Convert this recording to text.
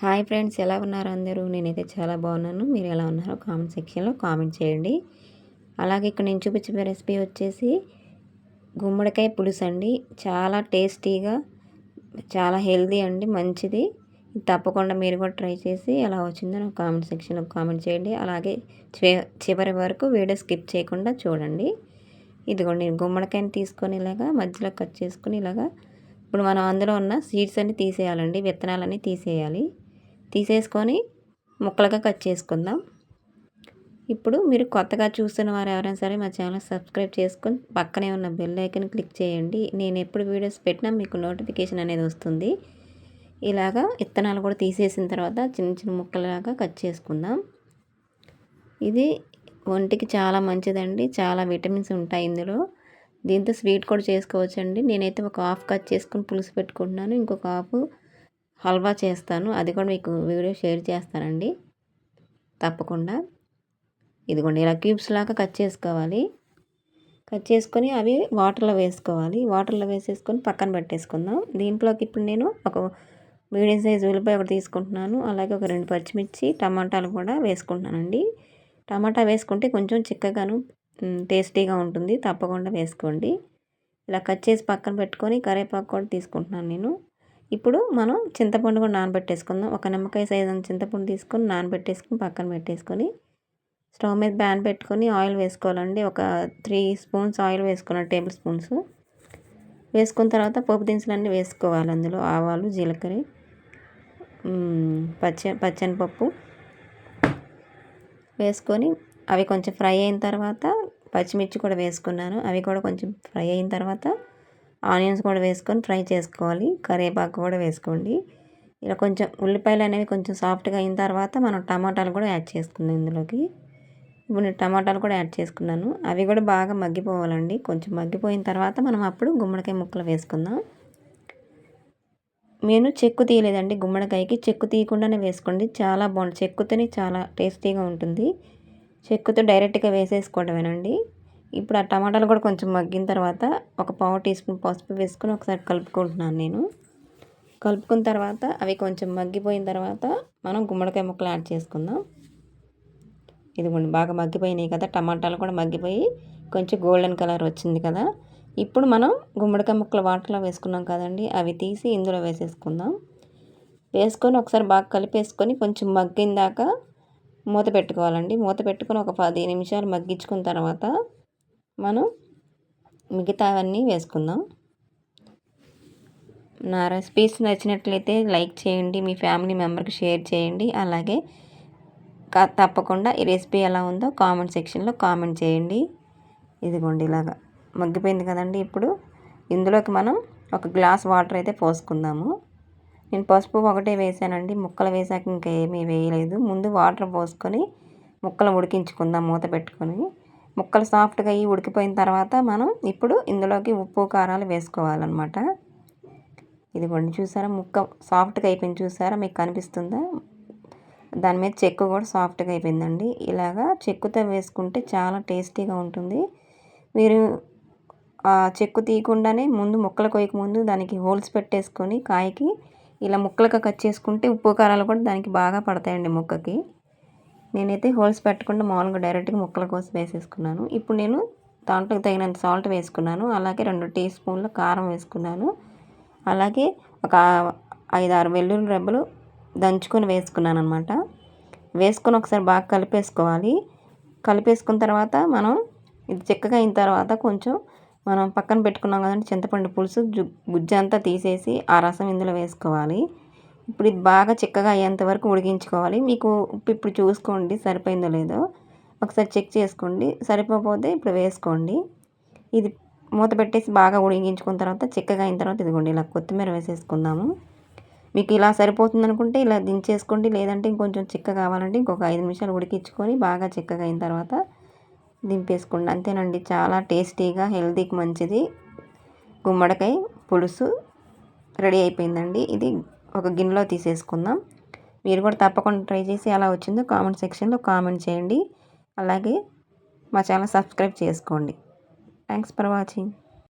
Hi friends ఎలా ఉన్నారు అందరూ? నేనైతే చాలా బాగున్నాను. మీరు ఎలా ఉన్నారో కామెంట్ సెక్షన్లో కామెంట్ చేయండి. అలాగే ఇక్కడ నేను చూపించే రెసిపీ వచ్చేసి గుమ్మడికాయ పులుసు అండి. చాలా టేస్టీగా చాలా హెల్దీ అండి మంచిది. తప్పకుండా మీరు కూడా ట్రై చేసి ఎలా వచ్చిందో నాకు కామెంట్ సెక్షన్లో కామెంట్ చేయండి. అలాగే చివరి వరకు వీడియో స్కిప్ చేయకుండా చూడండి. ఇదిగోండి నేను గుమ్మడికాయని తీసుకొని ఇలాగా మధ్యలో కట్ చేసుకొని ఇలాగా ఇప్పుడు మనం అందులో ఉన్న సీడ్స్ అన్ని తీసేయాలండి విత్తనాలన్నీ తీసేయాలి. తీసేసుకొని ముక్కలుగా కట్ చేసుకుందాం. ఇప్పుడు మీరు కొత్తగా చూస్తున్న వారు ఎవరైనా సరే మా ఛానల్ సబ్స్క్రైబ్ చేసుకొని పక్కనే ఉన్న బెల్ ఐకన్ క్లిక్ చేయండి. నేను ఎప్పుడు వీడియోస్ పెట్టినా మీకు నోటిఫికేషన్ అనేది వస్తుంది. ఇలాగా విత్తనాలు కూడా తీసేసిన తర్వాత చిన్న చిన్న ముక్కలాగా కట్ చేసుకుందాం. ఇది ఒంటికి చాలా మంచిదండి. చాలా విటమిన్స్ ఉంటాయి ఇందులో. దీంతో స్వీట్ కూడా చేసుకోవచ్చండి. నేనైతే ఒక హాఫ్ కట్ చేసుకుని పులుసు పెట్టుకుంటున్నాను. ఇంకొక హాఫ్ హల్వా చేస్తాను. అది కూడా మీకు వీడియో షేర్ చేస్తానండి. తప్పకుండా. ఇదిగోండి ఇలా క్యూబ్స్ లాగా కట్ చేసుకోవాలి. కట్ చేసుకొని అవి వాటర్లో వేసుకోవాలి. వాటర్లో వేసేసుకొని పక్కన పెట్టేసుకుందాం. దీంట్లోకి ఇప్పుడు నేను ఒక మీడియం సైజ్ ఉల్లిపాయ ఒకటి తీసుకుంటున్నాను. అలాగే ఒక రెండు పచ్చిమిర్చి టమాటాలు కూడా వేసుకుంటున్నానండి. టమాటా వేసుకుంటే కొంచెం చిక్కగాను టేస్టీగా ఉంటుంది. తప్పకుండా వేసుకోండి. ఇలా కట్ చేసి పక్కన పెట్టుకొని కరివేపాకు కూడా తీసుకుంటున్నాను నేను. ఇప్పుడు మనం చింతపండు కూడా నానబెట్టేసుకుందాం. ఒక నిమ్మకాయ సైజు చింతపండు తీసుకొని నానబెట్టేసుకుని పక్కన పెట్టేసుకొని స్టవ్ మీద ప్యాన్ పెట్టుకొని ఆయిల్ వేసుకోవాలండి. ఒక త్రీ స్పూన్స్ ఆయిల్ వేసుకోవాలి టేబుల్ స్పూన్స్. వేసుకున్న తర్వాత పోపు దినుసులన్నీ వేసుకోవాలి అందులో. ఆవాలు జీలకర్ర పచ్చ పచ్చనిపప్పు వేసుకొని అవి కొంచెం ఫ్రై అయిన తర్వాత పచ్చిమిర్చి కూడా వేసుకున్నాను. అవి కూడా కొంచెం ఫ్రై అయిన తర్వాత ఆనియన్స్ కూడా వేసుకొని ఫ్రై చేసుకోవాలి. కరివేపాకు కూడా వేసుకోండి. ఇలా కొంచెం ఉల్లిపాయలు అనేవి కొంచెం సాఫ్ట్గా అయిన తర్వాత మనం టమాటాలు కూడా యాడ్ చేసుకుందాం ఇందులోకి. ఇప్పుడు నేను టమాటాలు కూడా యాడ్ చేసుకున్నాను. అవి కూడా బాగా మగ్గిపోవాలండి. కొంచెం మగ్గిపోయిన తర్వాత మనం అప్పుడు గుమ్మడికాయ ముక్కలు వేసుకుందాం. నేను చెక్కు తీయలేదండి. గుమ్మడికాయకి చెక్కు తీయకుండానే వేసుకోండి. చాలా బాగుంటుంది. చెక్కుతోనే చాలా టేస్టీగా ఉంటుంది. చెక్కుతో డైరెక్ట్గా వేసేసుకోవడమేనండి. ఇప్పుడు ఆ టమాటాలు కూడా కొంచెం మగ్గిన తర్వాత ఒక పావు టీ స్పూన్ పసుపు వేసుకొని ఒకసారి కలుపుకుంటున్నాను నేను. కలుపుకున్న తర్వాత అవి కొంచెం మగ్గిపోయిన తర్వాత మనం గుమ్మడికాయ ముక్కలు యాడ్ చేసుకుందాం. ఇదిగోండి బాగా మగ్గిపోయినాయి కదా టమాటాలు కూడా మగ్గిపోయి కొంచెం గోల్డెన్ కలర్ వచ్చింది కదా. ఇప్పుడు మనం గుమ్మడికాయ ముక్కలు వాటర్లో వేసుకున్నాం కదండి అవి తీసి ఇందులో వేసేసుకుందాం. వేసుకొని ఒకసారి బాగా కలిపేసుకొని కొంచెం మగ్గిన దాకా మూత పెట్టుకోవాలండి. మూత పెట్టుకొని ఒక పది నిమిషాలు మగ్గించుకున్న తర్వాత మనం మిగతావన్నీ వేసుకుందాం. నా రెసిపీస్ నచ్చినట్లయితే లైక్ చేయండి మీ ఫ్యామిలీ మెంబర్కి షేర్ చేయండి. అలాగే తప్పకుండా ఈ రెసిపీ ఎలా ఉందో కామెంట్ సెక్షన్లో కామెంట్ చేయండి. ఇదిగోండి ఇలాగా మగ్గిపోయింది కదండి ఇప్పుడు. ఇందులోకి మనం ఒక గ్లాస్ వాటర్ అయితే పోసుకుందాము. నేను పసుపు ఒకటే వేసానండి ముక్కలు వేసాక ఇంకా ఏమీ వేయలేదు. ముందు వాటర్ పోసుకొని ముక్కలు ఉడికించుకుందాం మూత పెట్టుకొని. ముక్కలు సాఫ్ట్గా అయ్యి ఉడికిపోయిన తర్వాత మనం ఇప్పుడు ఇందులోకి ఉప్పు కారాలు వేసుకోవాలన్నమాట. ఇదిగోండి చూసారా? ముక్క సాఫ్ట్గా అయిపోయింది చూసారా? మీకు కనిపిస్తుందా? దాని మీద చెక్కు కూడా సాఫ్ట్గా అయిపోయిందండి. ఇలాగా చెక్కుతో వేసుకుంటే చాలా టేస్టీగా ఉంటుంది. మీరు ఆ చెక్కు తీయకుండానే ముందు ముక్కలు కొయ్యక ముందు దానికి హోల్స్ పెట్టేసుకొని కాయకి ఇలా ముక్కలుగా కట్ చేసుకుంటే ఉప్పు కారాలు కూడా దానికి బాగా పడతాయండి ముక్కకి. నేనైతే హోల్స్ పెట్టకుండా మామూలుగా డైరెక్ట్గా ముక్కల కోసం వేసేసుకున్నాను. ఇప్పుడు నేను దాంట్లో తగినంత సాల్ట్ వేసుకున్నాను. అలాగే రెండు టీ స్పూన్ల కారం వేసుకున్నాను. అలాగే ఒక ఐదు ఆరు వెల్లుల్లి రెబ్బలు దంచుకొని వేసుకున్నాను అనమాట వేసుకొని ఒకసారి బాగా కలిపేసుకోవాలి. కలిపేసుకున్న తర్వాత మనం ఇది చిక్కగా అయిన తర్వాత కొంచెం మనం పక్కన పెట్టుకున్నాం కదండి చింతపండు పులుసు గుజ్జంతా తీసేసి ఆ రసం ఇందులో వేసుకోవాలి. ఇప్పుడు ఇది బాగా చిక్కగా అయ్యేంత వరకు ఉడికించుకోవాలి. మీకు ఉప్పు ఇప్పుడు చూసుకోండి సరిపోయిందో లేదో. ఒకసారి చెక్ చేసుకోండి. సరిపోతే ఇప్పుడు వేసుకోండి. ఇది మూత పెట్టేసి బాగా ఉడికించుకున్న తర్వాత చిక్కగా అయిన తర్వాత ఇదిగోండి ఇలా కొత్తిమీర వేసేసుకుందాము. మీకు ఇలా సరిపోతుంది అనుకుంటే ఇలా దించేసుకోండి. లేదంటే ఇంకొంచెం చిక్క కావాలంటే ఇంకొక ఐదు నిమిషాలు ఉడికించుకొని బాగా చిక్కగా అయిన తర్వాత దింపేసుకోండి. అంతేనండి చాలా టేస్టీగా హెల్తీకి మంచిది. గుమ్మడికాయ పులుసు రెడీ అయిపోయిందండి. ఇది ఒక గిన్నెలో తీసేసుకుందాం. మీరు కూడా తప్పకుండా ట్రై చేసి ఎలా వచ్చిందో కామెంట్ సెక్షన్లో కామెంట్ చేయండి. అలాగే మా ఛానల్ సబ్స్క్రైబ్ చేసుకోండి. Thanks for watching.